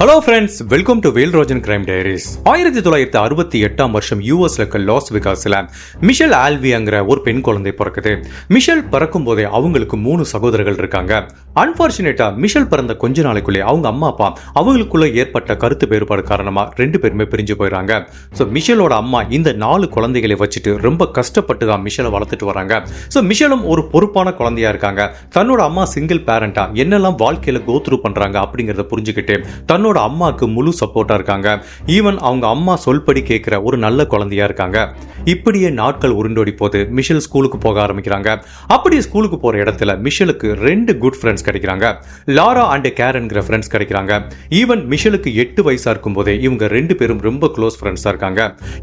Hello friends welcome to Vel Rojan crime diaries ஆயிரத்தி தொள்ளாயிரத்தி அறுபத்தி எட்டாம் வருஷம் யூஎஸ்ல இருக்க லாஸ் விகாஸ்ல மிஷல் ஆல்விங்கிற ஒரு பெண் குழந்தை பிறக்குது. மிஷல் பிறக்கும் போதே அவங்களுக்கு மூணு சகோதரர்கள் இருக்காங்க. அன்பார்ச்சுனேட்டா மிஷல் பிறந்த கொஞ்ச நாளைக்குள்ளே அவங்க அம்மா அப்பா அவங்களுக்குள்ள ஏற்பட்ட கருத்து வேறுபாடு காரணமா ரெண்டு பேருமே பிரிஞ்சு போயிடுறாங்க ஸோ மிஷலோட அம்மா இந்த நாலு குழந்தைகளை வச்சுட்டு ரொம்ப கஷ்டப்பட்டு தான் மிஷலை வளர்த்துட்டு வராங்க. ஸோ மிஷலும் ஒரு பொறுப்பான குழந்தையா இருக்காங்க. தன்னோட அம்மா சிங்கிள் பேரண்டா என்னெல்லாம் வாழ்க்கையில கோத்ரூ பண்றாங்க அப்படிங்கறத புரிஞ்சுக்கிட்டு தன்னோட அம்மாக்கு முழு சப்போர்ட்டா இருக்காங்க. ஈவன் அவங்க அம்மா சொல்படி கேட்குற ஒரு நல்ல குழந்தையா இருக்காங்க. இப்படியே நாட்கள் உருண்டோடி போது மிஷல் ஸ்கூலுக்கு போக ஆரம்பிக்கிறாங்க. அப்படியே ஸ்கூலுக்கு போற இடத்துல மிஷலுக்கு ரெண்டு குட் ஃப்ரெண்ட்ஸ் கிடைக்கிறாங்க. லாரா அண்ட் கேரன்கிற ஃப்ரெண்ட்ஸ் கிடைக்கிறாங்க. ஈவன் மிஷலுக்கு எட்டு வயசா இருக்கும் போதே இவங்க ரெண்டு பேரும் ரொம்ப க்ளோஸ் ஃப்ரெண்ட்ஸா இருக்காங்க.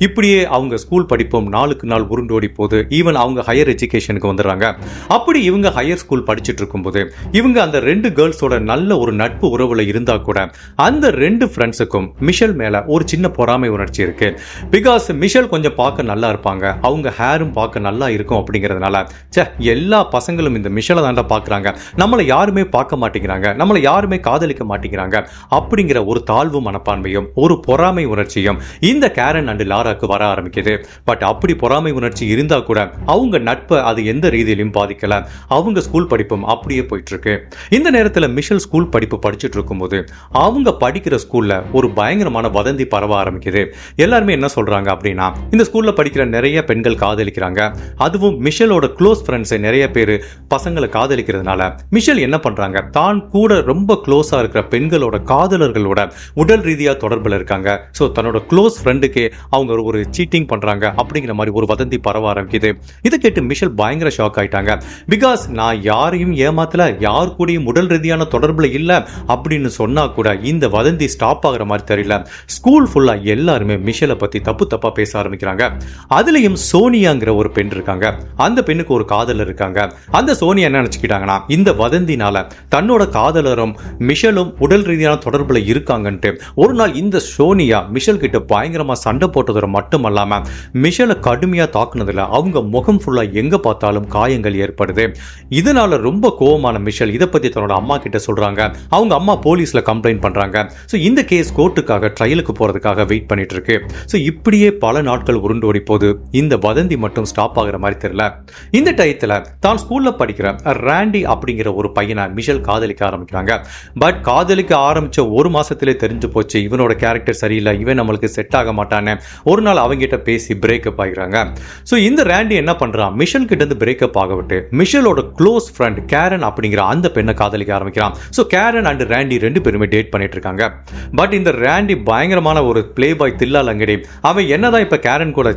இப்படியே அவங்க ஸ்கூல் படிப்பும் நாளுக்கு நாள் உருண்டோடி போது ஈவன் அவங்க ஹையர் எஜுகேஷனுக்கு வந்துடுறாங்க. அப்படி இவங்க ஹையர் ஸ்கூல் படிச்சுட்டு இருக்கும்போது இவங்க அந்த ரெண்டு கேர்ள்ஸோட நல்ல ஒரு நட்பு உறவுல இருந்தா கூட அந்த அந்த ரெண்டு ஃப்ரெண்ட்ஸுக்கும் மிஷல் மேலே ஒரு சின்ன பொறாமை உணர்ச்சி இருக்கு. பிகாஸ் மிஷல் கொஞ்சம் பார்க்க நல்லா இருப்பாங்க. அவங்க ஹேரும் பார்க்க நல்லா இருக்கும் அப்படிங்கிறதுனால. சே எல்லா பசங்களும் இந்த மிஷலை தாண்டா பார்க்குறாங்க. நம்மளை யாருமே பார்க்க மாட்டேங்கிறாங்க. நம்மளை யாருமே காதலிக்க மாட்டேங்கிறாங்க. அப்படிங்கிற ஒரு தாழ்வு மனப்பான்மையும் ஒரு பொறாமை உணர்ச்சியும் இந்த கேரன் அண்டு லாராக்கு வர ஆரம்பிக்குது. பட் அப்படி பொறாமை உணர்ச்சி இருந்தால் கூட அவங்க நட்பை அது எந்த ரீதியிலும் பாதிக்கல. அவங்க ஸ்கூல் படிப்பும் அப்படியே போயிட்டு இருக்கு. இந்த நேரத்தில் மிஷல் ஸ்கூல் படிப்பு படிச்சுட்டு இருக்கும்போது அவங்க படிக்கிற ஸ்கூல்ல ஒரு பயங்கரமான வதந்தி பரவ ஆரம்பிக்குது. எல்லாருமே என்ன சொல்றாங்க அப்படின்னா இந்த ஸ்கூல்ல படிக்கிற நிறைய பெண்கள் காதலிக்கிறாங்க. அதுவும் மிஷலோட க்ளோஸ் ஃப்ரெண்ட்ஸை நிறைய பேர் பசங்களை காதலிக்கிறதுனால. மிஷல் என்ன பண்றாங்க? தான் கூட ரொம்ப க்ளோஸா இருக்கிற பெண்களோட காதலர்களோட உடல் ரீதியா தொடர்புல இருக்காங்க. ஸோ தன்னோட க்ளோஸ் ஃப்ரெண்டுக்கே அவங்க ஒரு சீட்டிங் பண்றாங்க அப்படிங்கிற மாதிரி ஒரு வதந்தி பரவ ஆரம்பிக்குது. இதை கேட்டு மிஷல் பயங்கர ஷாக் ஆயிட்டாங்க. பிகாஸ் நான் யாரையும் ஏமாத்தல யார் கூடயும் உடல் ரீதியான தொடர்புல இல்ல அப்படின்னு சொன்னா கூட இந்த வதந்தி ஸ்டாப் ஆகுற மாதிரி தெரியல. ஸ்கூல் ஃபுல்லாக எல்லாருமே மிஷலை பற்றி தப்பு தப்பாக பேச ஆரம்பிக்கிறாங்க. அதுலயும் சோனியாங்கிற ஒரு பெண் இருக்காங்க. அந்த பெண்ணுக்கு ஒரு காதலர் இருக்காங்க. அந்த சோனியா என்ன நினச்சிக்கிட்டாங்கன்னா இந்த வதந்தினால தன்னோட காதலரும் மிஷலும் உடல் ரீதியான தொடர்புல இருக்காங்கன்ட்டு ஒரு நாள் இந்த சோனியா மிஷல் கிட்ட பயங்கரமாக சண்டை போட்டதோட மட்டுமல்லாமல் மிஷலை கடுமையாக தாக்குனதுல அவங்க முகம் ஃபுல்லாக எங்கே பார்த்தாலும் காயங்கள் ஏற்படுது. இதனால ரொம்ப கோவமான மிஷல் இதை பத்தி தன்னோட அம்மா கிட்ட சொல்கிறாங்க அவங்க அம்மா போலீஸில் கம்ப்ளைண்ட் பண்றாங்க. ஸோ இந்த கேஸ் கோர்ட்டுக்காக ட்ரையலுக்கு போறதுக்காக வெயிட் பண்ணிட்டு இருக்கு ஸோ இப்படியே பல நாட்கள் உருண்டோடி போது இந்த வதந்தி மட்டும் ஸ்டாப் ஆகிற மாதிரி தெரியல. இந்த டயத்தில் தான் ஸ்கூல்ல படிக்கிற ரேண்டி அப்படிங்கிற ஒரு பையனை மிஷல் காதலிக்க ஆரம்பிக்கிறாங்க. பட் காதலிக்க ஆரம்பிச்ச ஒரு மாசத்திலே தெரிஞ்சு போச்சு இவனோட கேரக்டர் சரியில்லை இவன் நம்மளுக்கு செட் ஆக மாட்டானே ஒரு நாள் அவங்ககிட்ட பேசி பிரேக்கப் ஆகிறாங்க ஸோ இந்த ரேண்டி என்ன பண்றான்? மிஷல் கிட்ட இருந்து பிரேக்கப் ஆக விட்டு மிஷலோட க்ளோஸ் ஃப்ரெண்ட் கேரன் அப்படிங்கிற அந்த பெண்ணை காதலிக்க ஆரம்பிக்கிறான். ஸோ கேரன் அண்ட் ரேண்டி ரெண்டு பேருமே டேட் பண்ணிட்டு இருக்காங்க பட் இந்த ரேண்டி பயங்கரமான ஒரு பிளே பாய் தில்லா லங்கடி அவன் என்னதான் இப்போ கேரன் கூட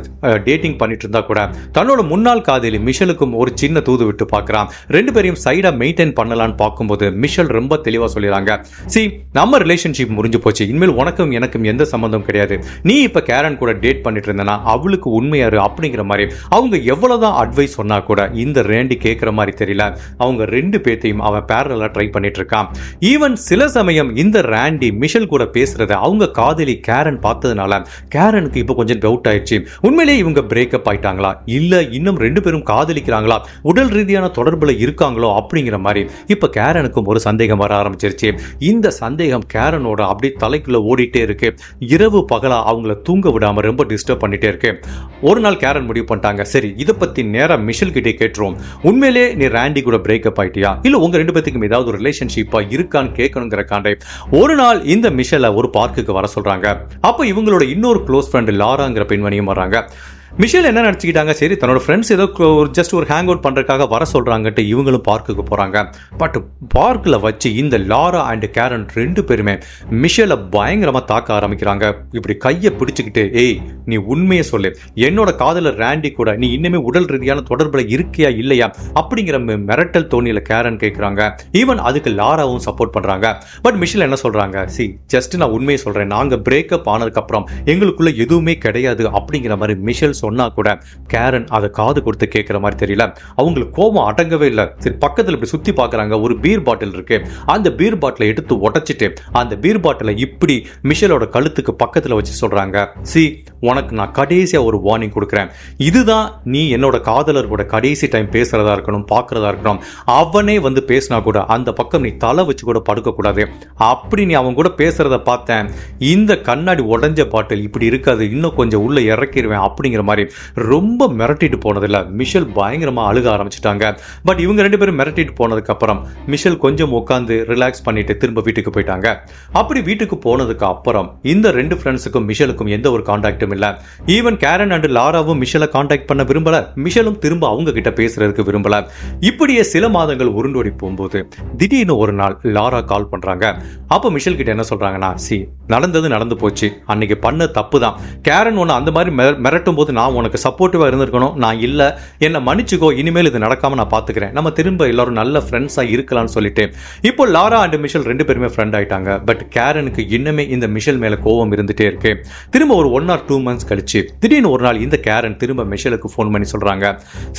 டேட்டிங் பண்ணிட்டு இருந்தா கூட தன்னோட முன்னாள் காதலி மிஷலுக்கும் ஒரு சின்ன தூது விட்டு பார்க்குறான் ரெண்டு பேரையும் சைடாக மெயின்டைன் பண்ணலான்னு பார்க்கும்போது மிஷல் ரொம்ப தெளிவாக சொல்லிடுறாங்க சி நம்ம ரிலேஷன்ஷிப் முடிஞ்சு போச்சு. இனிமேல் உனக்கும் எனக்கும் எந்த சம்மந்தம் கிடையாது. நீ இப்போ கேரன் கூட டேட் பண்ணிட்டு இருந்தனா அவளுக்கு உண்மையாரு அப்படிங்கிற மாதிரி. அவங்க எவ்வளோதான் அட்வைஸ் சொன்னா கூட இந்த ரேண்டி கேட்குற மாதிரி தெரியல. அவங்க ரெண்டு பேர்த்தையும் அவன் பேரலாக ட்ரை பண்ணிட்டு இருக்கான் ஈவன் சில சமயம் இந்த ரேண்டி மிஷல் கூட பேசுறத அவங்க காதலி கேரன் பார்த்ததுனால கேரனுக்கு இப்போ கொஞ்சம் டவுட் ஆயிடுச்சு. உண்மையிலேயே இவங்க பிரேக்கப் ஆயிட்டாங்களா? இல்ல இன்னும் ரெண்டு பேரும் காதலிக்கிறாங்களா? உடல் ரீதியான தொடர்புல இருக்காங்களோ அப்படிங்கிற மாதிரி இப்போ கேரனுக்கும் ஒரு சந்தேகம் வர ஆரம்பிச்சிருச்சு. இந்த சந்தேகம் கேரனோட அப்படியே தலைக்குள்ள ஓடிட்டே இருக்கு. இரவு பகலா அவங்கள தூங்க விடாம ரொம்ப டிஸ்டர்ப் பண்ணிட்டே இருக்கு. ஒரு நாள் கேரன் முடிவு பண்ணிட்டாங்க. சரி இதை பத்தி நேரா மிஷல் கிட்டே கேட்டுரும் உண்மையிலே நீ ராண்டி கூட பிரேக்கப் ஆயிட்டியா? இல்ல உங்க ரெண்டு பேத்துக்கும் ஏதாவது ஒரு ரிலேஷன்ஷிப்பா இருக்கான்னு கேட்கணுங்கிற காண்டை ஒரு நாள் இந்த மிஷலை ஒரு பார்க்குக்கு வர சொல்றாங்க. அப்போ இவங்களோட இன்னொரு க்ளோஸ் ஃப்ரெண்ட் லாராங்கிற பெண்மணியும் வராங்க மிஷேல் என்ன நினச்சிக்கிட்டாங்க? சரி தன்னோட ஃப்ரெண்ட்ஸ் ஏதோ ஒரு ஜஸ்ட் ஒரு ஹேங் அவுட் பண்ணுறதுக்காக வர சொல்கிறாங்கன்ட்டு இவங்களும் பார்க்குக்கு போகிறாங்க பட் பார்க்கில் வச்சு இந்த லாரா அண்ட் கேரன் ரெண்டு பேருமே மிஷேலை பயங்கரமாக தாக்க ஆரம்பிக்கிறாங்க. இப்படி கையை பிடிச்சிக்கிட்டு ஏய் நீ உண்மையை சொல்லு. என்னோட காதலர் ராண்டி கூட நீ இன்னுமே உடல் ரீதியான தொடர்பில் இருக்கியா இல்லையா? அப்படிங்கிற மிரட்டல் தோணியில் கேரன் கேட்குறாங்க ஈவன் அதுக்கு லாராவும் சப்போர்ட் பண்ணுறாங்க பட் மிஷேல் என்ன சொல்கிறாங்க சி ஜஸ்ட் நான் உண்மையை சொல்கிறேன் நாங்கள் பிரேக்கப் ஆனதுக்கப்புறம் எங்களுக்குள்ள எதுவுமே கிடையாது. அப்படிங்கிற மாதிரி மிஷேல் சொன்னா கூட கேரன் அதை காது கொடுத்து கேட்குற மாதிரி தெரியல. அவங்களுக்கு கோபம் அடங்கவே இல்லை. சரி பக்கத்தில் இப்படி சுற்றி பார்க்குறாங்க ஒரு பீர் பாட்டில் இருக்கு. அந்த பீர் பாட்டிலை எடுத்து உடச்சிட்டு அந்த பீர் பாட்டிலை இப்படி மிஷலோட கழுத்துக்கு பக்கத்தில் வச்சு சொல்றாங்க. சி உனக்கு நான் கடைசியாக ஒரு வார்னிங் கொடுக்குறேன். இதுதான் நீ என்னோட காதலர் கூட கடைசி டைம் பேசுகிறதா இருக்கணும் பார்க்குறதா இருக்கணும். அவனே வந்து பேசினா கூட அந்த பக்கம் நீ தலை வச்சு கூட படுக்கக்கூடாது. அப்படி நீ அவன் கூட பேசுகிறத பார்த்தேன். இந்த கண்ணாடி உடஞ்ச பாட்டில் இப்படி இருக்காது இன்னும் கொஞ்சம் உள்ளே இறக்கிடுவேன் அப்படிங்கிற மாதிரி ரொம்ப மிரட்டிட்டு போனதில்ல. மிஷல் பயங்கரமாக அழுக ஆரம்பிச்சிட்டாங்க. பட் இவங்க ரெண்டு பேரும் மிரட்டிட்டு போனதுக்கப்புறம் மிஷல் கொஞ்சம் உட்காந்து ரிலாக்ஸ் பண்ணிட்டு திரும்ப வீட்டுக்கு போயிட்டாங்க. அப்படி வீட்டுக்கு போனதுக்கு அப்புறம் இந்த ரெண்டு ஃப்ரெண்ட்ஸுக்கும் மிஷலுக்கும் எந்த ஒரு மட்டும் இல்ல ஈவன் கேரன் அண்ட் லாராவும் மிஷலை காண்டாக்ட் பண்ண விரும்பல. மிஷலும் திரும்ப அவங்க கிட்ட பேசுறதுக்கு விரும்பல. இப்படியே சில மாதங்கள் உருண்டோடி போகும்போது திடீர்னு ஒரு நாள் லாரா கால் பண்றாங்க. அப்ப மிஷல் கிட்ட என்ன சொல்றாங்கன்னா சி நடந்தது நடந்து போச்சு. அன்னைக்கு பண்ண தப்பு தான் கேரன் ஒன்று அந்த மாதிரி மிரட்டும் போது நான் உனக்கு சப்போர்ட்டிவாக இருந்திருக்கணும். நான் இல்லை. என்னை மன்னிச்சுக்கோ. இனிமேல் இது நடக்காம நான் பார்த்துக்கிறேன் நம்ம திரும்ப எல்லாரும் நல்ல ஃப்ரெண்ட்ஸாக இருக்கலாம்னு சொல்லிட்டு. இப்போ லாரா அண்ட் மிஷல் ரெண்டு பேருமே ஃப்ரெண்ட் ஆயிட்டாங்க. பட் கேரனுக்கு இன்னுமே இந்த மிஷல் மேலே கோவம் இருந்துட்டே இருக்கு. திரும்ப ஒரு ஒன் ஆர் டூ மந்த்ஸ் கழிச்சு திடீர்னு ஒரு நாள் இந்த கேரன் திரும்ப மிஷலுக்கு ஃபோன் பண்ணி சொல்கிறாங்க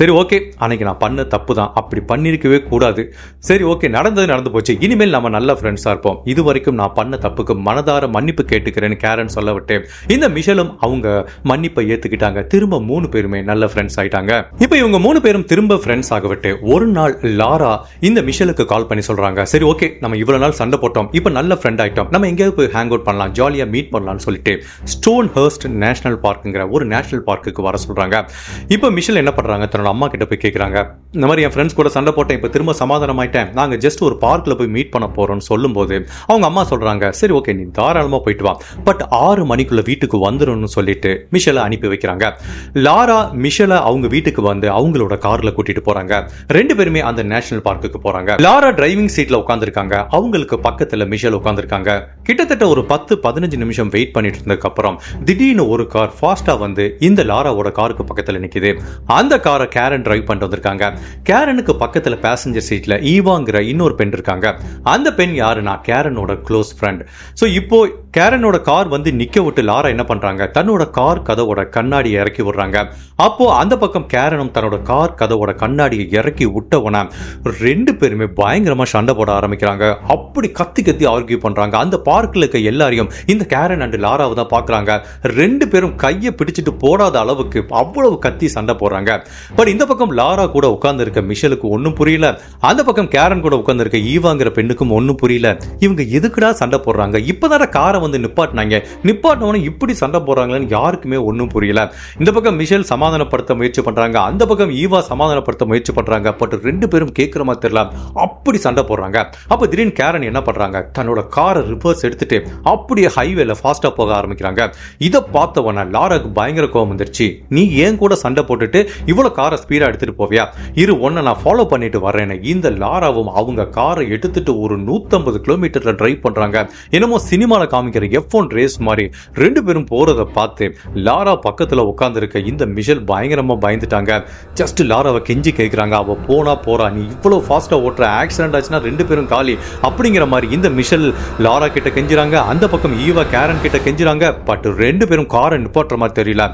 சரி ஓகே அன்னைக்கு நான் பண்ண தப்பு தான் அப்படி பண்ணியிருக்கவே கூடாது. சரி ஓகே நடந்தது நடந்து போச்சு. இனிமேல் நம்ம நல்ல ஃப்ரெண்ட்ஸாக இருப்போம். இது வரைக்கும் நான் பண்ண தப்புக்கு மனதார மன்னிப்பு கேட்டுக்கிறேன்னு கேரன் சொல்ல விட்டு இந்த மிஷலும் அவங்க மன்னிப்பை ஏத்துக்கிட்டாங்க. திரும்ப மூணு பேருமே நல்ல ஃப்ரெண்ட்ஸ் ஆயிட்டாங்க. இப்போ இவங்க மூணு பேரும் திரும்ப ஃப்ரெண்ட்ஸ் ஆகவிட்டு ஒரு நாள் லாரா இந்த மிஷலுக்கு கால் பண்ணி சொல்றாங்க. சரி ஓகே நம்ம இவ்வளவு நாள் சண்டை போட்டோம். இப்போ நல்ல ஃப்ரெண்ட் ஆயிட்டோம். நம்ம எங்கேயாவது போய் ஹேங் அவுட் பண்ணலாம் ஜாலியா மீட் பண்ணலாம்னு சொல்லிட்டு ஸ்டோன் ஹர்ஸ்ட் நேஷனல் பார்க்குங்கிற ஒரு நேஷனல் பார்க்குக்கு வர சொல்கிறாங்க இப்போ மிஷல் என்ன பண்ணுறாங்க தன்னோட அம்மா கிட்ட போய் கேட்குறாங்க இந்த மாதிரி என் ஃப்ரெண்ட்ஸ் கூட சண்டை போட்டேன் இப்போ திரும்ப சமாதானம் ஆயிட்டேன் நாங்க ஜஸ்ட் ஒரு பார்க்கில் போய் மீட் பண்ண போகிறோம்னு சொல்லும்போது அவங்க அம்மா சொல்கிறாங்க சரி ஓகே நீ தாராளமாக போயிட்டு வா. பட் ஆறு மணிக்குள்ள வீட்டுக்கு வந்துடும் சொல்லிட்டு மிஷலை அனுப்பி வைக்கிறாங்க. லாரா மிஷலை அவங்க வீட்டுக்கு வந்து அவங்களோட காரில் கூட்டிட்டு போறாங்க. ரெண்டு பேருமே அந்த நேஷனல் பார்க்குக்கு போறாங்க. லாரா டிரைவிங் சீட்ல உட்காந்துருக்காங்க அவங்களுக்கு பக்கத்துல மிஷல் உட்காந்துருக்காங்க கிட்டத்தட்ட ஒரு பத்து பதினஞ்சு நிமிஷம் வெயிட் பண்ணிட்டு இருந்ததுக்கு அப்புறம் திடீர்னு ஒரு ஒரு கார் ஃபாஸ்டா வந்து இந்த லாராவோட காருக்கு பக்கத்துல நிக்குது. அந்த காரை கேரன் டிரைவ் பண்ணிட்டு வந்திருக்காங்க. கேரனுக்கு பக்கத்துல பேசஞ்சர் சீட்ல ஈவாங்கிற இன்னொரு பெண் இருக்காங்க. அந்த பெண் யாருன்னா கேரனோட க்ளோஸ் ஃப்ரெண்ட் ஸோ இப்போ கேரனோட கார் வந்து நிக்க விட்டு லாரா என்ன பண்றாங்க? தன்னோட கார் கதவோட கண்ணாடியை இறக்கி விடுறாங்க. அப்போ அந்த பக்கம் கேரனும் தன்னோட கார் கதவோட கண்ணாடியை இறக்கி விட்டவன ரெண்டு பேருமே பயங்கரமா சண்டை போட ஆரம்பிக்கிறாங்க. அப்படி கத்தி கத்தி ஆர்கியூ பண்றாங்க. அந்த பார்க்ல இருக்க எல்லாரையும் இந்த கேரன் அண்ட் லாராவை தான் பாக்குறாங்க. ரெண்டு பேரும் கையை பிடிச்சிட்டு போடாத அளவுக்கு அவ்வளவு கத்தி சண்டை போடுறாங்க. பட் இந்த பக்கம் லாரா கூட உட்கார்ந்து இருக்க மிஷலுக்கு ஒன்றும் புரியல. அந்த பக்கம் கேரன் கூட உட்கார்ந்து இருக்க ஈவாங்கிற பெண்ணுக்கும் ஒன்றும் புரியல. இவங்க எதுக்குடா சண்டை போடுறாங்க? இப்போதான காரை வந்து நிப்பாட்டினாங்க. நிப்பாட்டினவன இப்படி சண்டை போடுறாங்களேன்னு யாருக்குமே ஒன்றும் புரியல. இந்த பக்கம் மிஷல் சமாதானப்படுத்த முயற்சி பண்றாங்க. அந்த பக்கம் ஈவா சமாதானப்படுத்த முயற்சி பண்றாங்க. பட் ரெண்டு பேரும் கேட்குற மாதிரி தெரியல. அப்படி சண்டை போடுறாங்க. அப்போ திடீர்னு கேரன் என்ன பண்றாங்க? தன்னோட காரை ரிவர்ஸ் எடுத்துட்டு அப்படியே ஹைவேல ஃபாஸ்டா போக ஆரம்பிக்கிறாங்க. இதை பார்த்த பார்த்தவன லாராக்கு பயங்கர கோவம் வந்துருச்சு. நீ ஏன் கூட சண்டை போட்டுட்டு இவ்வளோ காரை ஸ்பீடாக எடுத்துட்டு போவியா? இரு ஒன்றை நான் ஃபாலோ பண்ணிட்டு வரேன்னு இந்த லாராவும் அவங்க காரை எடுத்துட்டு ஒரு நூற்றம்பது கிலோமீட்டரில் டிரைவ் பண்ணுறாங்க என்னமோ சினிமாவில் காமிக்கிற எஃப் ஒன் ரேஸ் மாதிரி ரெண்டு பேரும் போகிறத பார்த்து லாரா பக்கத்தில் உட்காந்துருக்க இந்த மிஷல் பயங்கரமாக பயந்துட்டாங்க. ஜஸ்ட் லாராவை கெஞ்சி கேட்குறாங்க அவள் போனா போறா. நீ இவ்வளோ ஃபாஸ்ட்டாக ஓட்டுற. ஆக்சிடென்ட் ஆச்சுன்னா ரெண்டு பேரும் காலி. அப்படிங்கிற மாதிரி இந்த மிஷல் லாரா கிட்ட கெஞ்சுறாங்க. அந்த பக்கம் ஈவா கேரன் கிட்ட கெஞ்சுறாங்க. பட் ரெண்டு பேரும் காரை நிப்பாட்டுற மாதிரி தெரியல.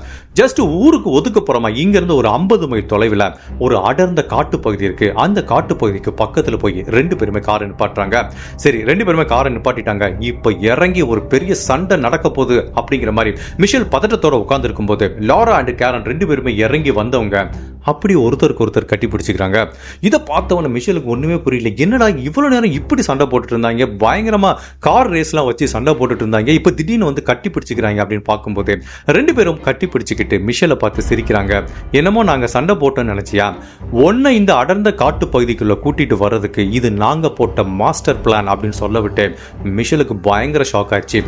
ஜஸ்ட் ஊருக்கு ஒதுக்க போறோமா? இங்க இருந்து ஒரு ஐம்பது மைல் தொலைவில் ஒரு அடர்ந்த காட்டு பகுதி இருக்கு. அந்த காட்டு பகுதிக்கு பக்கத்துல போய் ரெண்டு பேருமே காரை நிப்பாட்டுறாங்க. சரி ரெண்டு பேருமே காரை நிப்பாட்டிட்டாங்க. இப்ப இறங்கி ஒரு பெரிய சண்டை நடக்க போகுது அப்படிங்கிற மாதிரி மிஷல் பதட்டத்தோட உட்கார்ந்து இருக்கும்போது லாரா அண்ட் கேரன் ரெண்டு பேருமே இறங்கி வந்தவங்க அப்படி ஒருத்தருக்கு ஒருத்தர் கட்டி பிடிச்சிக்கிறாங்க. இதை பார்த்தவன மிஷலுக்கு ஒன்றுமே புரியல. என்னடா இவ்வளோ நேரம் இப்படி சண்டை போட்டுட்டு இருந்தாங்க? பயங்கரமாக கார் ரேஸ்லாம் வச்சு சண்டை போட்டுட்டு இருந்தாங்க. இப்போ திடீர்னு வந்து கட்டி பிடிச்சிக்கிறாங்க அப்படின்னு பார்க்கும்போது ரெண்டு பேரும் கட்டி பிடிச்சிக்கிட்டு மிஷலை பார்த்து சிரிக்கிறாங்க. என்னமோ நாங்கள் சண்டை போட்டோம்னு நினச்சியா? ஒன்றை இந்த அடர்ந்த காட்டு பகுதிக்குள்ளே கூட்டிகிட்டு வர்றதுக்கு இது நாங்கள் போட்ட மாஸ்டர் பிளான் அப்படின்னு சொல்ல விட்டு மிஷலுக்கு பயங்கர ஷாக் ஆச்சு.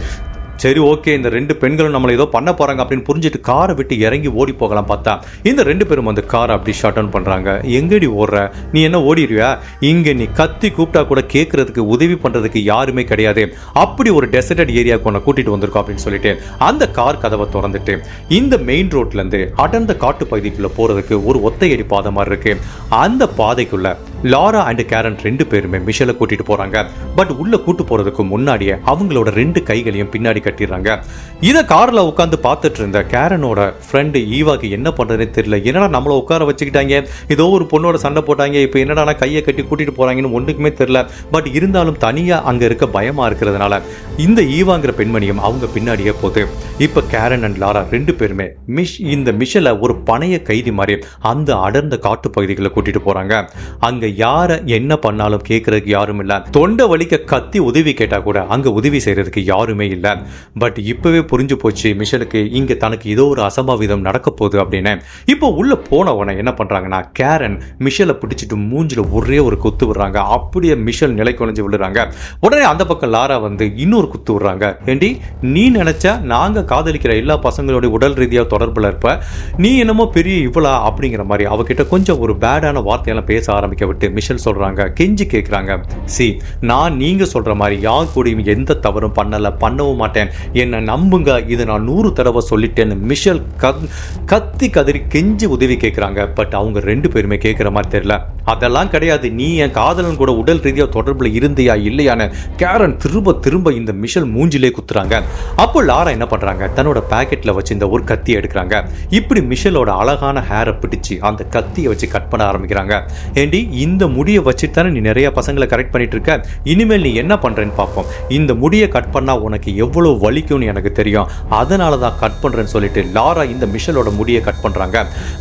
சரி ஓகே இந்த ரெண்டு பெண்களும் நம்மளை ஏதோ பண்ண போறாங்க அப்படின்னு புரிஞ்சுட்டு காரை விட்டு இறங்கி ஓடி போகலாம் பார்த்தா இந்த ரெண்டு பேரும் வந்து காரை அப்படி ஷட் டவுன் பண்றாங்க. எங்கடி ஓடுற? நீ என்ன ஓடிடுவியா? இங்க நீ கத்தி கூப்பிட்டா கூட கேட்கறதுக்கு உதவி பண்றதுக்கு யாருமே கிடையாது. அப்படி ஒரு டெசர்டட் ஏரியாவுக்கு உன்னை கூட்டிட்டு வந்திருக்கோம் அப்படின்னு சொல்லிட்டு அந்த கார் கதவை திறந்துட்டு இந்த மெயின் ரோட்ல இருந்து அடர்ந்த காட்டு பகுதிக்குள்ள போறதுக்கு ஒரு ஒத்தையடி பாதை மாதிரி இருக்கு. அந்த பாதைக்குள்ள லாரா அண்ட் கேரன் ரெண்டு பேருமே மிஷலை கூட்டிட்டு போறாங்க. பட் உள்ள கூட்டு போறதுக்கு முன்னாடியே அவங்களோட ரெண்டு கைகளையும் பின்னாடி கட்டிடுறாங்க. இதை கார்ல உட்காந்து பார்த்துட்டு இருந்த கேரனோட ஃப்ரெண்டு ஈவாக்கு என்ன பண்றதுன்னு தெரியல. என்னடா நம்மள உட்கார வச்சுக்கிட்டாங்க? ஏதோ ஒரு பொண்ணோட சண்டை போட்டாங்க. இப்போ என்னடா கையை கட்டி கூட்டிட்டு போறாங்கன்னு ஒன்றுக்குமே தெரியல. பட் இருந்தாலும் தனியா அங்க இருக்க பயமா இருக்கிறதுனால இந்த ஈவாங்கிற பெண்மணியும் அவங்க பின்னாடியே போகுது. இப்போ கேரன் அண்ட் லாரா ரெண்டு பேருமே மிஷ் இந்த மிஷலை ஒரு பணைய கைதி மாதிரி அந்த அடர்ந்த காட்டு பகுதிகளை கூட்டிட்டு போறாங்க. அங்க யார என்ன பண்ணாலும் கேட்கறதுக்கு யாரும் இல்ல. தொண்டை வலிக்க கத்தி உதவி கேட்டா கூட அங்க உதவி செய்யறதுக்கு யாருமே இல்ல. பட் இப்பவே புரிஞ்சு போச்சு மிஷனுக்கு இங்க தனக்கு ஏதோ ஒரு அசம்பாவிதம் நடக்க போகுது அப்படின்னு. இப்போ உள்ள போன உடனே என்ன பண்றாங்கன்னா கேரன் மிஷலை பிடிச்சிட்டு மூஞ்சில ஒரே ஒரு குத்து விடுறாங்க. அப்படியே மிஷல் நிலை குறைஞ்சு விழுறாங்க. உடனே அந்த பக்கம் லாரா வந்து இன்னொரு குத்து விடுறாங்க. ஏண்டி நீ நினைச்சா நாங்க காதலிக்கிற எல்லா பசங்களோட உடல் ரீதியா தொடர்புல இருப்ப நீ என்னமோ பெரிய இவ்வளா அப்படிங்கிற மாதிரி அவகிட்ட கொஞ்சம் ஒரு பேடான வார்த்தையெல்லாம் பேச ஆரம்பிக்க விட்டு மிஷல் சொல்றாங்க கெஞ்சி கேட்குறாங்க சி நான் நீங்க சொல்ற மாதிரி யார் கூடயும் எந்த தவறும் பண்ணல பண்ணவும் மாட்டேன். என்னை நம்புங்க இதை நான் நூறு தடவை சொல்லிட்டேன்னு மிஷல் கத் கத்தி கதறி கெஞ்சி உதவி கேட்குறாங்க பட் அவங்க ரெண்டு பேருமே கேட்குற மாதிரி தெரியல. அதெல்லாம் கிடையாது. நீ என் காதலன் கூட உடல் ரீதியாக தொடர்புல இருந்தியா இல்லையான்னு கேரன் திரும்ப திரும்ப இந்த மிஷல் மூஞ்சிலே குத்துறாங்க. அப்போ லாரா என்ன பண்றாங்க? தன்னோட பேக்கெட்டில் வச்சு இந்த ஒரு கத்தி எடுக்கிறாங்க. இப்படி மிஷலோட அழகான ஹேரை பிடிச்சு அந்த கத்தியை வச்சு கட் பண்ண ஆரம்பிக்கிறாங்க. ஏண்டி இந்த முடியை வச்சு தானே நீ நிறைய பசங்களை கரெக்ட் பண்ணிட்டு இருக்க இனிமேல் நீ என்ன பண்ணுறேன்னு பார்ப்போம். இந்த முடியை கட் பண்ணால் உனக்கு எவ்வளோ வலிக்கும்னு எனக்கு தெரியும். அதனால தான் கட் பண்ணுறேன்னு சொல்லிட்டு லாரா இந்த மிஷலோட முடியை கட் பண்ணுறாங்க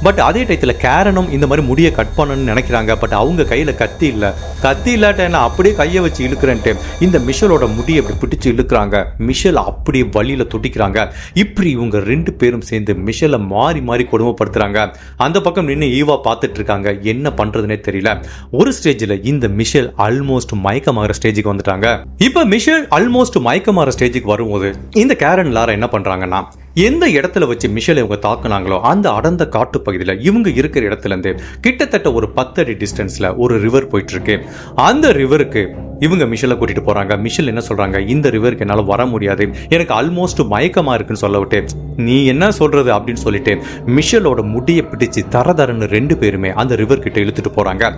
பட் அதே டயத்தில் கேரனும் இந்த மாதிரி முடியை கட் பண்ணணும்னு நினைக்கிறாங்க. பட் அவங்க கையில் கத்தி இல்லை. கத்தி இல்லாட்ட என்ன? அப்படியே கையை வச்சு இழுக்கிறேன்ட்டு இந்த மிஷலோட முடியை இப்படி பிடிச்சு இழுக்கிறாங்க. மிஷல் அப்படியே வழியில் துடிக்கிறாங்க. இப்படி இவங்க ரெண்டு பேரும் சேர்ந்து மிஷலை மாறி மாறி கொடுமைப்படுத்துகிறாங்க அந்த பக்கம் நின்று ஈவா பார்த்துட்டு இருக்காங்க. என்ன பண்ணுறதுனே தெரியல. ஒரு ஸ்டேஜில் இந்த மிஷல் ஆல்மோஸ்ட் மயக்கமாகற ஸ்டேஜுக்கு வந்துட்டாங்க. இப்போ மிஷல் ஆல்மோஸ்ட் மயக்கமாகற ஸ்டேஜுக்கு வரும்போது இந்த கேரன் லாரா என்ன பண்றாங்கன்னா எந்த இடத்துல வச்சு மிஷலை இவங்க தாக்குனாங்களோ அந்த அடர்ந்த காட்டு பகுதியில் இவங்க இருக்கிற இடத்துலேருந்து கிட்டத்தட்ட ஒரு பத்து அடி டிஸ்டன்ஸில் ஒரு ரிவர் போயிட்டுருக்கு. அந்த ரிவருக்கு இவங்க மிஷலை கூட்டிட்டு போறாங்க. மிஷல் என்ன சொல்றாங்க? இந்த ரிவருக்கு என்னால் வர முடியாது. எனக்கு ஆல்மோஸ்ட் மயக்கமா இருக்குன்னு சொல்ல விட்டு நீ என்ன சொல்றது அப்படின்னு சொல்லிட்டு மிஷலோட முடியை பிடிச்சு தர தரன்னு ரெண்டு பேருமே அந்த ரிவர் கிட்ட இழுத்துட்டு போறாங்க.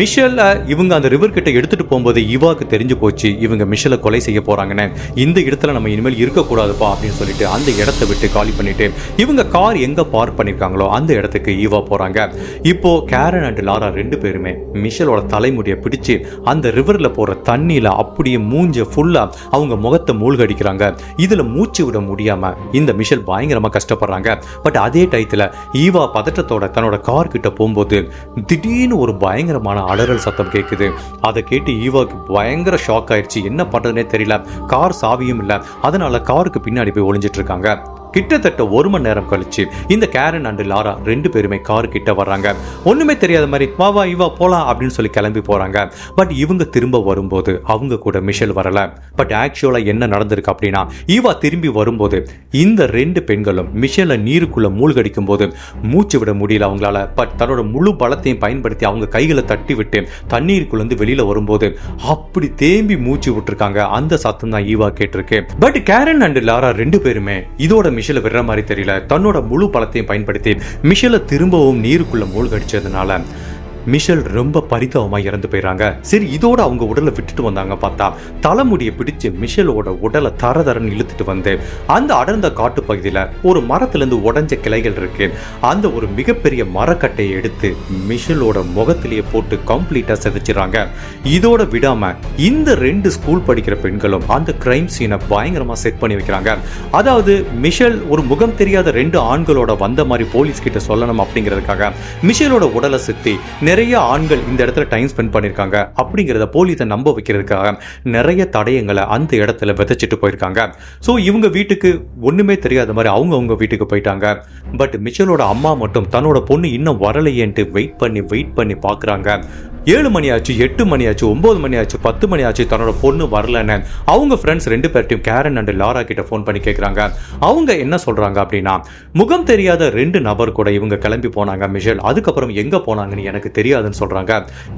மிஷலை இவங்க அந்த ரிவர் கிட்ட எடுத்துட்டு போகும்போது இவாக்கு தெரிஞ்சு போச்சு இவங்க மிஷலை கொலை செய்ய போறாங்கன்னு. இந்த இடத்துல நம்ம இனிமேல் இருக்கக்கூடாதுப்பா அப்படின்னு சொல்லிட்டு அந்த இடத்த விட்டு காலி பண்ணிட்டு இவங்க கார் எங்க பார்க் பண்ணிருக்காங்களோ அந்த இடத்துக்கு ஈவா போறாங்க. இப்போ கேரன் அண்ட் லாரா ரெண்டு பேருமே மிஷலோட தலைமுடியை பிடிச்சு அந்த ரிவர்ல போற தண்ணியில அப்படியே மூஞ்ச ஃபுல்லா அவங்க முகத்தை மூழ்கடிக்கிறாங்க. இதுல மூச்சு விட முடியாம இந்த மிஷல் பயங்கரமா கஷ்டப்படுறாங்க. பட் அதே டயத்துல ஈவா பதட்டத்தோட தன்னோட கார் கிட்ட போகும்போது திடீர்னு ஒரு பயங்கரமான அலறல் சத்தம் கேட்குது அதை கேட்டு ஈவாக்கு பயங்கர ஷாக் ஆயிடுச்சு என்ன பண்றதுனே தெரியல. கார் சாவியும் இல்ல. அதனால காருக்கு பின்னாடி போய் ஒளிஞ்சிட்டு இருக்காங்க. கிட்டத்தட்ட ஒரு மணி நேரம் கழிச்சு இந்த கேரன் அண்ட் லாரா ரெண்டு பேருமே கார் கிட்ட வர்றாங்க. ஒண்ணுமே தெரியாத மாதிரி வா வா இவா போலாம் அப்படின்னு சொல்லி கிளம்பி போறாங்க. பட் இவங்க திரும்ப வரும்போது அவங்க கூட மிஷல் வரல. பட் ஆக்சுவலா என்ன நடந்திருக்கு அப்படின்னா ஈவா திரும்பி வரும்போது இந்த ரெண்டு பெண்களும் மிஷலை நீருக்குள்ள மூழ்கடிக்கும் போது மூச்சு விட முடியல அவங்களால. பட் தன்னோட முழு பலத்தையும் பயன்படுத்தி அவங்க கைகளை தட்டி விட்டு தண்ணீருக்குள்ள வெளியில வரும்போது அப்படி தேம்பி மூச்சு விட்டுருக்காங்க. அந்த சத்தம் தான் ஈவா கேட்டிருக்கு. பட் கேரன் அண்ட் லாரா ரெண்டு பேருமே இதோட மிஷலை விடுற மாதிரி தெரியல. தன்னோட முழு பலத்தையும் பயன்படுத்தி மிஷலை திரும்பவும் நீருக்குள்ள மூழ்கடிச்சதுனால மிஷல் ரொம்ப பரிதாபமா இறந்து போயிறாங்க. சரி இதோட அவங்க உடலை விட்டுட்டு வந்தாங்க பார்த்தா தலைமுடியை பிடிச்சு மிஷலோட உடலை தர தரன்னு இழுத்துட்டு வந்து அந்த அடர்ந்த காட்டு பகுதியில ஒரு மரத்துல இருந்து உடைஞ்ச கிளைகள் இருக்கு. அந்த ஒரு மிகப்பெரிய மரக்கட்டையை எடுத்து மிஷலோட முகத்திலேயே போட்டு கம்ப்ளீட்டா செதைச்சிடறாங்க. இதோட விடாம இந்த ரெண்டு ஸ்கூல் படிக்கிற பெண்களும் அந்த கிரைம் சீனை பயங்கரமா செட் பண்ணி வைக்கிறாங்க. அதாவது மிஷல் ஒரு முகம் தெரியாத ரெண்டு ஆண்களோட வந்த மாதிரி போலீஸ் கிட்ட சொல்லணும் அப்படிங்கிறதுக்காக மிஷலோட உடலை சுத்தி நிறைய ஆண்கள் இந்த இடத்துல டைம் ஸ்பெண்ட் பண்ணியிருக்காங்க அப்படிங்கிறத போலீஸை நம்ப வைக்கிறதுக்காக நிறைய தடயங்களை அந்த இடத்துல விதைச்சிட்டு போயிருக்காங்க. ஸோ இவங்க வீட்டுக்கு ஒண்ணுமே தெரியாத மாதிரி அவங்க அவங்க வீட்டுக்கு போயிட்டாங்க. பட் மிச்சலோட அம்மா மட்டும் தன்னோட பொண்ணு இன்னும் வரலையேன்ட்டு வெயிட் பண்ணி வெயிட் பண்ணி பார்க்குறாங்க. ஏழு மணி ஆச்சு எட்டு மணி ஆச்சு ஒன்பது மணி ஆச்சு பத்து மணி ஆச்சு தன்னோட பொண்ணு வரலன்னு அவங்க ஃப்ரெண்ட்ஸ் ரெண்டு பேர்ட்டையும் கேரன் அண்ட் லாரா கிட்ட ஃபோன் பண்ணி கேட்குறாங்க அவங்க என்ன சொல்றாங்க அப்படின்னா முகம் தெரியாத ரெண்டு நபர் கூட இவங்க கிளம்பி போனாங்க மிஷல். அதுக்கப்புறம் எங்க போனாங்கன்னு எனக்கு தெரியாதுன்னு சொல்றாங்க.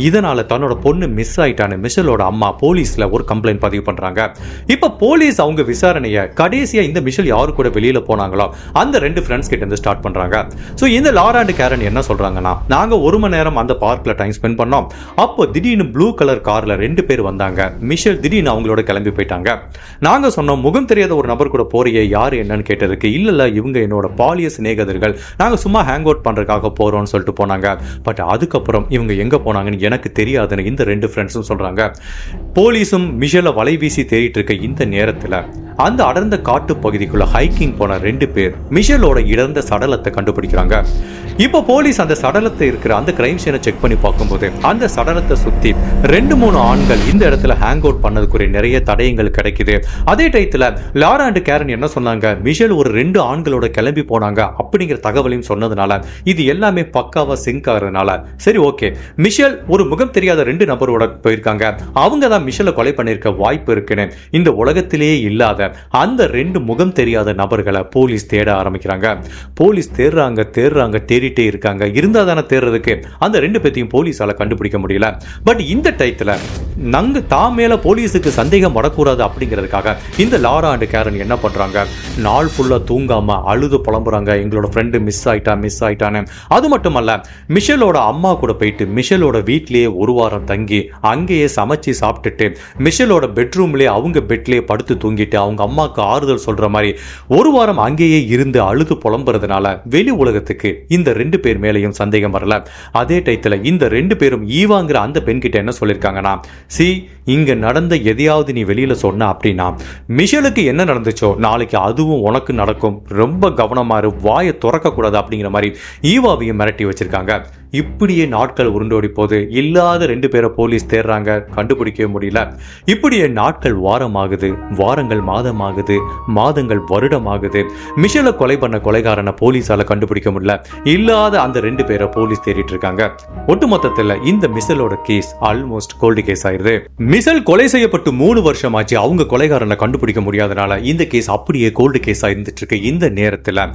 இதனால தன்னோட பொண்ணு மிஸ் ஆயிட்டான்னு மிஷலோட அம்மா போலீஸ்ல ஒரு கம்ப்ளைண்ட் பதிவு பண்றாங்க. இப்ப போலீஸ் அவங்க விசாரணையை கடைசியா இந்த மிஷல் யாரு கூட வெளியில போனாங்களோ அந்த ரெண்டு ஃப்ரெண்ட்ஸ் கிட்ட இருந்து ஸ்டார்ட் பண்றாங்க. ஸோ இந்த லாரா அண்ட் கேரன் என்ன சொல்றாங்கன்னா நாங்க ஒரு மணி நேரம் அந்த பார்க்ல டைம் ஸ்பெண்ட் பண்ணோம். அப்போ திடீர்னு ப்ளூ கலர் காரில் ரெண்டு பேர் வந்தாங்க. மிஷல் திடீர்னு அவங்களோட கிளம்பி போயிட்டாங்க. நாங்கள் சொன்னோம் முகம் தெரியாத ஒரு நபர் கூட போறியே யார் என்னன்னு கேட்டதுக்கு இல்லைல்ல இவங்க என்னோட பாலிய சிநேகிதர்கள். நாங்கள் சும்மா ஹேங் அவுட் பண்ணுறதுக்காக போகிறோம்னு சொல்லிட்டு போனாங்க. பட் அதுக்கப்புறம் இவங்க எங்கே போனாங்கன்னு எனக்கு தெரியாதுன்னு இந்த ரெண்டு ஃப்ரெண்ட்ஸும் சொல்கிறாங்க போலீஸும் மிஷலை வலை வீசி தேடிட்டு இருக்க இந்த நேரத்தில் அந்த அடர்ந்த காட்டு பகுதிக்குள்ள ஹைக்கிங் போன ரெண்டு பேர் மிஷலோட இழந்த சடலத்தை கண்டுபிடிக்கிறாங்க. இப்போ போலீஸ் அந்த சடலத்தை இருக்கிற அந்த கிரைம் சீனை செக் பண்ணி பார்க்கும்போது அந்த சடலத்தை சுற்றி ரெண்டு மூணு ஆண்கள் இந்த இடத்துல ஹேங் அவுட் பண்ணதுக்குரிய நிறைய தடயங்கள் கிடைக்குது. அதே டயத்தில் லாரா அண்ட் கேரன் என்ன சொன்னாங்க? மிஷல் ஒரு ரெண்டு ஆண்களோட கிளம்பி போனாங்க அப்படிங்கிற தகவலையும் சொன்னதுனால இது எல்லாமே பக்காவா சிங்க் ஆகிறதுனால சரி ஓகே மிஷல் ஒரு முகம் தெரியாத ரெண்டு நபரோட போயிருக்காங்க. அவங்க தான் மிஷலை கொலை பண்ணிருக்க வாய்ப்பு இருக்குன்னு இந்த உலகத்திலேயே இல்லாத அந்த ரெண்டு முகம் தெரியாத நபர்களை போலீஸ் தேட ஆரம்பிக்கிறாங்க. போலீஸ் தேடுறாங்க தேடுறாங்க தேடிட்டே இருக்காங்க. இருந்தா தானே தேடுறதுக்கு? அந்த ரெண்டு பேத்தையும் போலீஸால கண்டுபிடிக்க முடியல. பட் இந்த டயத்துல நங்கு தான் மேல போலீஸுக்கு சந்தேகம் வரக்கூடாது அப்படிங்கிறதுக்காக இந்த லாரா அண்ட் கேரன் என்ன பண்றாங்க? நாள் ஃபுல்லா தூங்காம அழுது புலம்புறாங்க. எங்களோட ஃப்ரெண்டு மிஸ் ஆயிட்டா மிஸ் ஆயிட்டான்னு. அது மட்டுமல்ல மிஷலோட அம்மா கூட போயிட்டு மிஷலோட வீட்லயே ஒரு வாரம் தங்கி அங்கேயே சமைச்சு சாப்பிட்டுட்டு மிஷலோட பெட்ரூம்லயே அவங்க பெட்லயே படுத்து தூங்கிட்டு அவங்க அம்மாவுக்கு ஆறுதல் சொல்ற மாதிரி ஒரு வாரம் அங்கேயே இருந்து அழுது புலம்புறதுனால வெளி உலகத்துக்கு இந்த ரெண்டு பேர் மேலேயும் சந்தேகம் வரல. அதே டயத்துல இந்த ரெண்டு பேரும் ஈவாங்கிற அந்த பெண் கிட்ட என்ன சொல்லியிருக்காங்கன்னா சி இங்க நடந்த எதையாவது நீ வெளியில சொன்ன அப்படின்னா மிஷலுக்கு என்ன நடந்துச்சோ நாளைக்கு அதுவும் உனக்கு நடக்கும். ரொம்ப கவனமாக வாயை திறக்கக்கூடாது அப்படிங்கிற மாதிரி ஈவாவையும் மிரட்டி வச்சிருக்காங்க. இப்படியே நாட்கள் உருண்டோடி போது இல்லாத ரெண்டு பேரை போலீஸ் தேடுறாங்க கண்டுபிடிக்கவே முடியல. இப்படியே நாட்கள் வாரம் ஆகுது வாரங்கள் மாதம் ஆகுது மாதங்கள் வருடம் ஆகுது மிஷலை கொலை பண்ண கொலைகாரனை போலீஸால கண்டுபிடிக்க முடியல. இல்லாத அந்த ரெண்டு பேரை போலீஸ் தேடிட்டு இருக்காங்க ஒட்டுமொத்தத்துல இந்த மிசலோட கேஸ் ஆல்மோஸ்ட் கோல்டு கேஸ் ஆயிருது. மிசல் கொலை செய்யப்பட்டு மூணு வருஷம் ஆச்சு அவங்க கொலைகாரனை கண்டுபிடிக்க முடியாதனால இந்த கேஸ் அப்படியே கோல்டு கேஸா இருந்துட்டு இருக்கு இந்த நேரத்துல.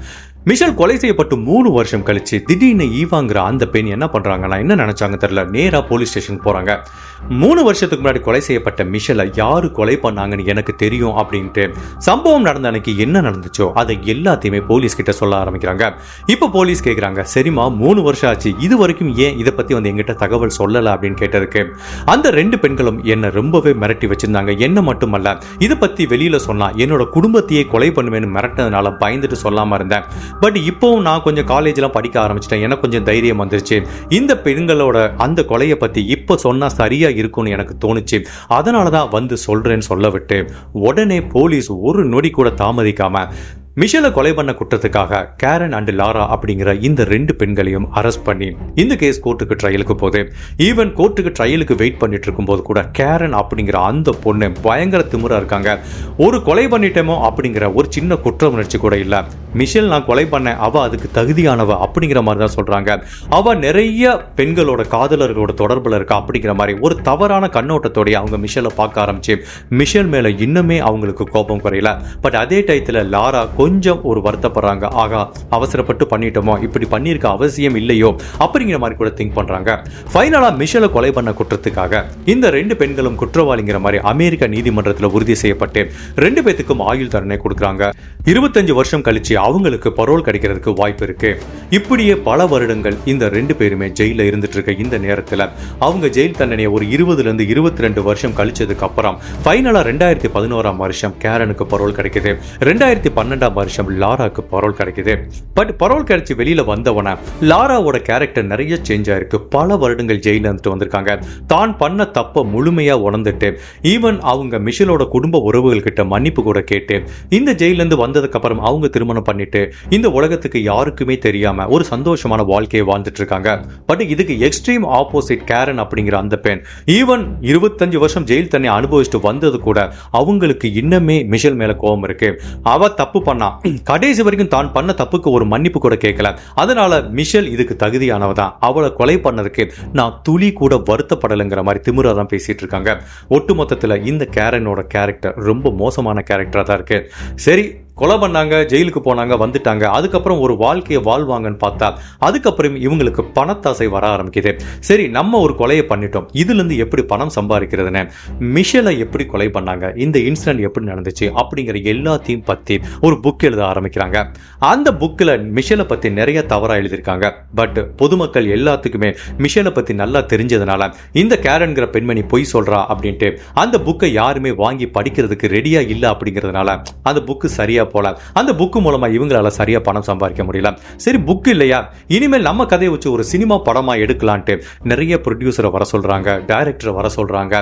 மிஷல் கொலை செய்யப்பட்டு மூணு வருஷம் கழிச்சு திடீர்னு ஈவாங்கிற அந்த பெண் என்ன பண்ணுறாங்கன்னா என்ன நினச்சாங்க தெரில நேராக போலீஸ் ஸ்டேஷன் போகிறாங்க மூணு வருஷத்துக்கு முன்னாடி கொலை செய்யப்பட்ட மிஷலை யார் கொலை பண்ணாங்கன்னு எனக்கு தெரியும் அப்படின்ட்டு சம்பவம் நடந்த அன்னைக்கு என்ன நடந்துச்சோ அதை எல்லாத்தையுமே போலீஸ் கிட்ட சொல்ல ஆரம்பிக்கிறாங்க. இப்போ போலீஸ் கேட்குறாங்க சரிம்மா மூணு வருஷம் ஆச்சு இது வரைக்கும் ஏன் இதை பற்றி வந்து எங்கிட்ட தகவல் சொல்லலை அப்படின்னு கேட்டதுக்கு அந்த ரெண்டு பெண்களும் என்னை ரொம்பவே மிரட்டி வச்சுருந்தாங்க. என்ன மட்டுமல்ல இதை பற்றி வெளியில் சொன்னால் என்னோட குடும்பத்தையே கொலை பண்ணுவேன்னு மிரட்டினதுனால பயந்துட்டு சொல்லாமல் இருந்தேன். பட் இப்போவும் நான் கொஞ்சம் காலேஜ்லாம் படிக்க ஆரம்பிச்சிட்டேன். எனக்கு கொஞ்சம் தைரியம் வந்துருச்சு. இந்த பெண்களோட அந்த கொலையை பத்தி இப்போ சொன்னால் சரியா இருக்கும்னு எனக்கு தோணுச்சு. அதனால தான் வந்து சொல்றேன்னு சொல்ல விட்டு உடனே போலீஸ் ஒரு நொடி கூட தாமதிக்காம மிஷலை கொலை பண்ண குற்றத்துக்காக கேரன் அண்ட் லாரா அப்படிங்கிற இந்த ரெண்டு பெண்களையும் அரெஸ்ட் பண்ணி இந்த கேஸ் கோர்ட்டுக்கு ட்ரையலுக்கு போகுது ஈவன் கோர்ட்டுக்கு ட்ரையலுக்கு வெயிட் பண்ணிட்டு இருக்கும்போது கூட கேரன் அப்படிங்கிற அந்த பொண்ணு பயங்கர திமுறா இருக்காங்க. ஒரு கொலை பண்ணிட்டோமோ அப்படிங்கிற ஒரு சின்ன குற்ற உணர்ச்சி கூட இல்லை. மிஷல் நான் கொலை பண்ணேன் அவ அதுக்கு தகுதியானவ அப்படிங்கிற மாதிரி தான் சொல்றாங்க. அவ நிறைய பெண்களோட காதலர்களோட தொடர்பில் இருக்கா அப்படிங்கிற மாதிரி ஒரு தவறான கண்ணோட்டத்தோடய அவங்க மிஷலை பார்க்க ஆரம்பிச்சு மிஷல் மேல இன்னுமே அவங்களுக்கு கோபம் குறையல. பட் அதே டயத்தில் லாரா கொஞ்சம் ஒரு வருத்தப்படுறாங்க. ஆகா அவசரப்பட்டு பண்ணிட்டோமோ? இப்படி பண்ணியிருக்க அவசியம் இல்லையோ? அப்படிங்கிற மாதிரி கூட திங்க் பண்றாங்க. ஃபைனலாக மிஷலை கொலை பண்ண குற்றத்துக்காக இந்த ரெண்டு பெண்களும் குற்றவாளிங்கிற மாதிரி அமெரிக்க நீதிமன்றத்தில் உறுதி செய்யப்பட்டு ரெண்டு பேத்துக்கும் ஆயுள் தண்டனை கொடுக்குறாங்க. இருபத்தஞ்சு வருஷம் கழிச்சு அவங்களுக்கு பரோல் கிடைக்கிறதுக்கு வாய்ப்பு இருக்கு. இப்படியே பல வருடங்கள் இந்த ரெண்டு பேருமே ஜெயில இருந்துட்டு இருக்க இந்த நேரத்துல அவங்க ஜெயில் தண்டனையை ஒரு இருபதுல இருந்து இருபத்தி ரெண்டு வருஷம் கழிச்சதுக்கு அப்புறம் ஃபைனலா ரெண்டாயிரத்தி பதினோராம் வருஷம் கேரனுக்கு பரோல் கிடைக்குது. ரெண்டாயிரத்தி பன்னெண்டாம் ரெண்டாம் வருஷம் லாராக்கு பரோல் கிடைக்குது. பட் பரோல் கிடைச்சி வெளியில வந்தவன லாராவோட கேரக்டர் நிறைய சேஞ்ச் ஆயிருக்கு. பல வருடங்கள் ஜெயில இருந்துட்டு வந்திருக்காங்க. தான் பண்ண தப்ப முழுமையா உணர்ந்துட்டு ஈவன் அவங்க மிஷலோட குடும்ப உறவுகள் கிட்ட மன்னிப்பு கூட கேட்டு இந்த ஜெயிலிருந்து வந்ததுக்கு அப்புறம் அவங்க திருமணம் பண்ணிட்டு இந்த உலகத்துக்கு யாருக்குமே தெரியாம ஒரு சந்தோஷமான வாழ்க்கையை வாழ்ந்துட்டு இருக்காங்க. பட் இதுக்கு எக்ஸ்ட்ரீம் ஆப்போசிட் கேரன் அப்படிங்கிற அந்த பெண் ஈவன் இருபத்தஞ்சு வருஷம் ஜெயில் தண்ணி அனுபவிச்சுட்டு வந்தது கூட அவங்களுக்கு இன்னமே மிஷல் மேல கோபம் இருக்கு. அவ தப்பு பண்ண கடைசி வரைக்கும் தான் பண்ண தப்புக்கு ஒரு மன்னிப்பு கூட கேட்கல. அதனால மிஷல் இதுக்கு தகுதியானவ தான் அவளை கொலை பண்ணதுக்கு நான் துளி கூட வருத்தப்படலைங்கிற மாதிரி திமிரா தான் பேசிட்டு இருக்காங்க. ஒட்டுமொத்தத்தில் இந்த கேரனோட கேரக்டர் ரொம்ப மோசமான கேரக்டராக தான் இருக்கு. சரி கொலை பண்ணாங்க ஜெயிலுக்கு போனாங்க வந்துட்டாங்க. அதுக்கப்புறம் ஒரு வாழ்க்கையை வாழ்வாங்கன்னு பார்த்தா அதுக்கப்புறம் இவங்களுக்கு பணத்தாசை வர ஆரம்பிக்குது. சரி நம்ம ஒரு கொலையை பண்ணிட்டோம். இதுல இருந்து எப்படி பணம் சம்பாதிக்கிறதுன்னு மிஷலை எப்படி கொலை பண்ணாங்க இந்த இன்சிடென்ட் எப்படி நடந்துச்சு அப்படிங்கிற எல்லாத்தையும் பத்தி ஒரு புக் எழுத ஆரம்பிக்கிறாங்க. அந்த புக்கில் மிஷலை பத்தி நிறைய தவறா எழுதியிருக்காங்க. பட் பொதுமக்கள் எல்லாத்துக்குமே மிஷலை பத்தி நல்லா தெரிஞ்சதுனால இந்த கேரன்கிற பெண்மணி பொய் சொல்றா அப்படின்ட்டு அந்த புக்கை யாருமே வாங்கி படிக்கிறதுக்கு ரெடியா இல்ல அப்படிங்கிறதுனால அந்த புக்கு சரியா போல அந்த புக்கு மூலமா இவங்களால சரியா பணம் சம்பாதிக்க முடியல. சரி புக் இல்லையா? இனிமேல் நம்ம கதையை வச்சு ஒரு சினிமா படமா எடுக்கலான்ட்டு நிறைய ப்ரொடியூசரை வர சொல்றாங்க டைரக்டரை வர சொல்றாங்க.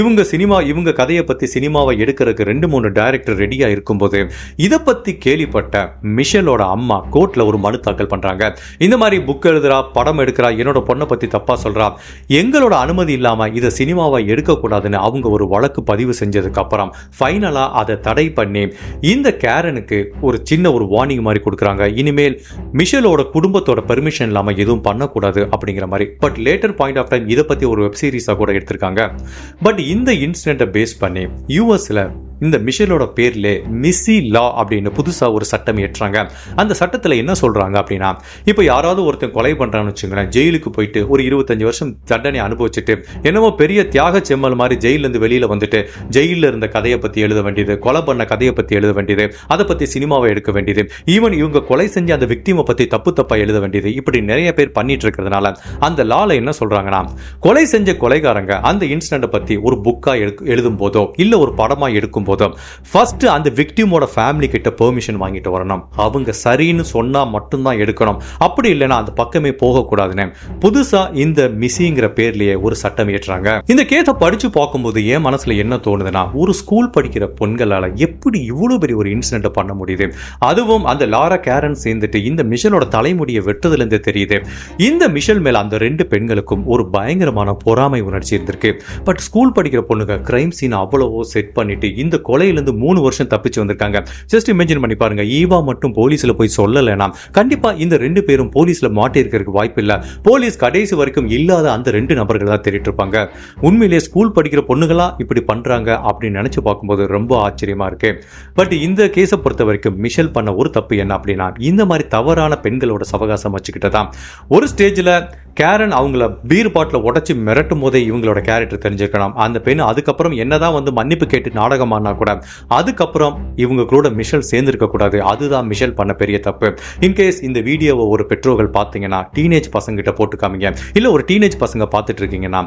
இவங்க சினிமா இவங்க கதையை பத்தி சினிமாவை எடுக்கிறதுக்கு ரெண்டு மூணு டைரக்டர் ரெடியா இருக்கும்போது இதை பத்தி கேள்விப்பட்ட மிஷலோட அம்மா கோர்ட்ல ஒரு மனு தாக்கல் பண்றாங்க. இந்த மாதிரி புக் எழுதுறா படம் எடுக்கிறா என்னோட பொண்ணை பத்தி தப்பா சொல்றா எங்களோட அனுமதி இல்லாம இதை சினிமாவை எடுக்கக்கூடாதுன்னு அவங்க ஒரு வழக்கு பதிவு செஞ்சதுக்கு அப்புறம் ஃபைனலா அதை தடை பண்ணி இந்த கேரனுக்கு ஒரு சின்ன ஒரு வார்னிங் மாதிரி கொடுக்குறாங்க. இனிமேல் மிஷலோட குடும்பத்தோட பெர்மிஷன் இல்லாமல் எதுவும் பண்ணக்கூடாது அப்படிங்கிற மாதிரி. But later point of time இதை பத்தி ஒரு வெப்சீரிஸா கூட எடுத்திருக்காங்க. பட் இந்த இன்சிடென்ட்டை பேஸ் பண்ணி யூஎஸ்ல இந்த மிஷலோட பேர்ல மிஸ்ஸி லா அப்படின்னு புதுசா ஒரு சட்டம் ஏற்றாங்க. அந்த சட்டத்துல என்ன சொல்றாங்க அப்படின்னா இப்போ யாராவது ஒருத்தன் கொலை பண்றான்னு வச்சுங்களேன் ஜெயிலுக்கு போயிட்டு ஒரு இருபத்தஞ்சு வருஷம் தண்டனை அனுபவிச்சுட்டு என்னமோ பெரிய தியாக செம்மல் மாதிரி ஜெயில இருந்து வெளியில வந்துட்டு ஜெயில இருந்த கதையை பத்தி எழுத வேண்டியது கொலை பண்ண கதையை பத்தி எழுத வேண்டியது அதை பத்தி சினிமாவை எடுக்க வேண்டியது ஈவன் இவங்க கொலை செஞ்ச அந்த விக்டிமை பத்தி தப்பு தப்பா எழுத வேண்டியது இப்படி நிறைய பேர் பண்ணிட்டு இருக்கிறதுனால அந்த லால என்ன சொல்றாங்கன்னா கொலை செஞ்ச கொலைகாரங்க அந்த இன்சிடென்ட்டை பத்தி ஒரு புக்கா எழுதும் போதோ இல்ல ஒரு படமா எடுக்கும் போது ஃபர்ஸ்ட் அந்த விக்டிமோட ஃபேமிலி கிட்ட பெர்மிஷன் வாங்கிட்டு வரணும். அவங்க சரின்னு சொன்னா மட்டும்தான் எடுக்கணும். அப்படி இல்லைன்னா அந்த பக்கமே போகக்கூடாதுன்னு புதுசா இந்த மிஸ்ஸிங்கிற பேர்லயே ஒரு சட்டம் ஏற்றாங்க இந்த கேஸை படிச்சு பார்க்கும்போது என் மனசுல என்ன தோணுதுன்னா ஒரு ஸ்கூல் படிக்கிற பெண்களால எப்படி இவ்வளவு பெரிய ஒரு இன்சிடென்ட் பண்ண முடியுது? அதுவும் அந்த லாரா கேரன் சேர்ந்துட்டு இந்த மிஷலோட தலைமுடியை வெட்டுறதுல இருந்து தெரியுது. இந்த மிஷல் மேல அந்த ரெண்டு பெண்களுக்கும் ஒரு பயங்கரமான பொறாமை உணர்ச்சி இருந்திருக்கு. பட் ஸ்கூல் படிக்கிற பொண்ணுங்க கிரைம் சீன் அவ்வளவோ செட் பண்ணிட்டு இந்த கொலையிலேருந்து மூணு வருஷம் தப்பிச்சு வந்திருக்காங்க. ஜஸ்ட் இமேஜின் பண்ணி பாருங்க. ஈவா மட்டும் போலீஸ்ல போய் சொல்லலைனா கண்டிப்பா இந்த ரெண்டு பேரும் போலீஸ்ல மாட்டியிருக்கிறதுக்கு வாய்ப்பு இல்லை. போலீஸ் கடைசி வரைக்கும் இல்லாத அந்த ரெண்டு நபர்கள் தான் தேடிட்டு இருப்பாங்க. உண்மையிலேயே ஸ்கூல் படிக்கிற பொண்ணுங்களா இப்படி பண்றாங்க அப்படின்னு நினைச்சு பார்க்கும்போது ரொம்ப ஆச்சரியமா இருக்கு. பட் இந்த கேஸை பொறுத்த வரைக்கும் மிஷல் பண்ண ஒரு தப்பு என்ன அப்படின்னா இந்த மாதிரி தவறான பெண்களோட சவகாசம் வச்சுக்கிட்டதான். ஒரு ஸ்டேஜ்ல கேரன் அவங்கள பீர் பாட்டில் உடச்சி மிரட்டும் போதே இவங்களோட கேரக்டர் தெரிஞ்சிருக்கலாம். அந்த பெண் அதுக்கப்புறம் என்னதான் வந்து மன்னிப்பு கேட்டு நாடகமானா கூட அதுக்கப்புறம் இவங்க கூட மிஷல் சேர்ந்திருக்க கூடாது. அதுதான் மிஷல் பண்ண பெரிய தப்பு. இன்கேஸ் இந்த வீடியோவை ஒரு பெற்றோர்கள் பார்த்தீங்கன்னா டீனேஜ் பசங்கிட்ட போட்டு காமிங்க இல்லை ஒரு டீனேஜ் பசங்க பார்த்துட்டு இருக்கீங்கன்னா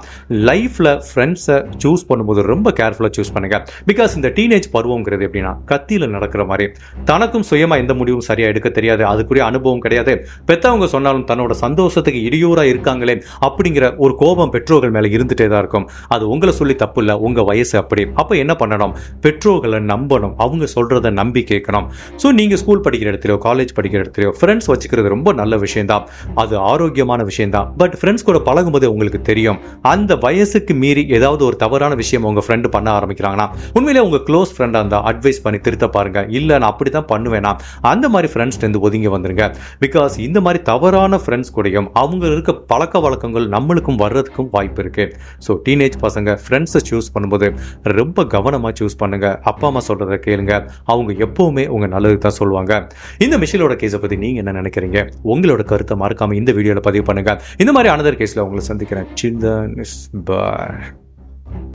லைஃப்ல ஃப்ரெண்ட்ஸை சூஸ் பண்ணும்போது ரொம்ப கேர்ஃபுல்லாக சூஸ் பண்ணுங்க. பிகாஸ் இந்த டீனேஜ் பருவங்கிறது எப்படின்னா கத்தியில் நடக்கிற மாதிரி. தனக்கும் சுயமாக எந்த முடிவும் சரியாக எடுக்க தெரியாது. அதுக்குரிய அனுபவம் கிடையாது. பெற்றவங்க சொன்னாலும் தன்னோட சந்தோஷத்துக்கு இடையூறா இருக்காங்களே அப்படிங்கிற ஒரு கோபம் பெற்றோர்கள் மேல இருந்துட்டே தான் இருக்கும். அது உங்களை சொல்லி தப்பு இல்லை உங்க வயசு அப்படி. அப்ப என்ன பண்ணணும்? பெற்றோர்களை நம்பணும். அவங்க சொல்கிறத நம்பி கேட்கணும். ஸோ நீங்க ஸ்கூல் படிக்கிற இடத்துலயோ காலேஜ் படிக்கிற இடத்துலயோ ஃப்ரெண்ட்ஸ் வச்சுக்கிறது ரொம்ப நல்ல விஷயம்தான். அது ஆரோக்கியமான விஷயம் தான் பட் ஃப்ரெண்ட்ஸ் கூட பழகும்போது உங்களுக்கு தெரியும். அந்த வயசுக்கு மீறி ஏதாவது ஒரு தவறான விஷயம் உங்க ஃப்ரெண்டு பண்ண ஆரம்பிக்கிறாங்கன்னா உண்மையிலே உங்க க்ளோஸ் ஃப்ரெண்டாக இருந்தால் அட்வைஸ் பண்ணி திருத்த பாருங்க. இல்லை நான் அப்படி தான் பண்ணுவேனா? அந்த மாதிரி ஃப்ரெண்ட்ஸ்லேருந்து ஒதுங்கி வந்துருங்க. பிகாஸ் இந்த மாதிரி தவறான ஃப்ரெண்ட்ஸ் கூடயும் அவங்க இருக்க பழக்க வழக்கங்கள் நம்மளுக்கும் வர்றதுக்கும் வாய்ப்பு இருக்கு. ஸோ டீனேஜ் பசங்க ஃப்ரெண்ட்ஸை சூஸ் பண்ணும்போது ரொம்ப கவனமாக சூஸ் பண்ணுங்க. அப்பா அம்மா சொல்கிறத கேளுங்க. அவங்க எப்போவுமே உங்கள் நல்லது தான் சொல்லுவாங்க. இந்த மிஷிலோட கேஸை பற்றி நீங்கள் என்ன நினைக்கிறீங்க? உங்களோட கருத்தை மறக்காமல் இந்த வீடியோவில் பதிவு பண்ணுங்க. இந்த மாதிரி அனதர் கேஸில் உங்களை சந்திக்கிறேன். சிந்தன் பாய்